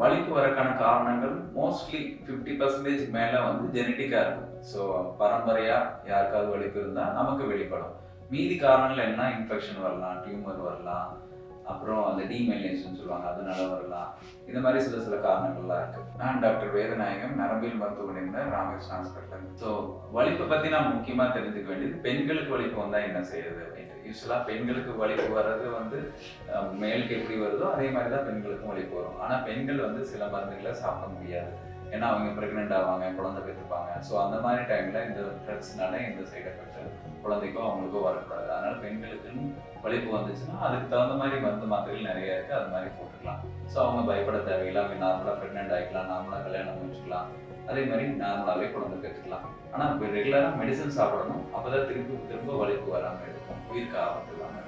வலிப்பு வரக்கான காரணங்கள் mostly fifty percentage மேலே வந்து ஜெனட்டிக்காக இருக்கும். ஸோ பரம்பரையாக யாருக்காவது வலிப்பு இருந்தால் நமக்கு வெளிப்படும். மீதி காரணங்கள் என்ன? இன்ஃபெக்ஷன் வரலாம் டியூமர் வரலாம். அப்புறம் அந்த டிமைலேஷன் சொல்லுவாங்க அதனால வரலாம். இந்த மாதிரி சில சில காரணங்கள்லாம் இருக்கு. நான் டாக்டர் வேதநாயகம் நரம்பியல் மருத்துவமனை நிபுணர் ராமகிருஷ்ண ஹாஸ்பிட்டல் ஸோ வலிப்பை பற்றி நான் முக்கியமாக தெரிஞ்சுக்க வேண்டியது பெண்களுக்கு வலிப்பு வந்தால் என்ன செய்யுது அப்படின்ட்டு யூஸ்வலாக பெண்களுக்கு வலிப்பு வர்றது வந்து மேலுக்கு எப்படி வருதோ அதே மாதிரி தான் பெண்களுக்கும் வலிப்பு வரும். ஆனால் பெண்கள் வந்து சில மருந்துகளை சாப்பிட முடியாது. ஏன்னா அவங்க ப்ரெக்னென்ட் ஆவாங்க குழந்தை பெற்றுப்பாங்க. ஸோ அந்த மாதிரி டைமில் இந்த ட்ரக்ஸ்னால இந்த சைடு எஃபெக்ட் குழந்தைக்கும் அவங்களுக்கும் வரக்கூடாது. அதனால பெண்களுக்குன்னு வலிப்பு வந்துச்சுன்னா அதுக்கு தகுந்த மாதிரி மருந்து மாத்திரைகள் நிறைய இருக்கு அது மாதிரி போட்டுக்கலாம். ஸோ அவங்க பயப்பட தேவையில்லாம நார்மலாக ப்ரெக்னென்ட் ஆகிக்கலாம் நார்மலாக கல்யாணம் முடிச்சுக்கலாம். அதே மாதிரி நார்மலாகவே குழந்தை பெற்றுக்கலாம். ஆனால் ரெகுலராக மெடிசன் சாப்பிடணும் அப்போ தான் திரும்ப திரும்ப வலிப்பு வராமல் இருக்கும். உயிருக்கு ஆபத்து இல்லாமல்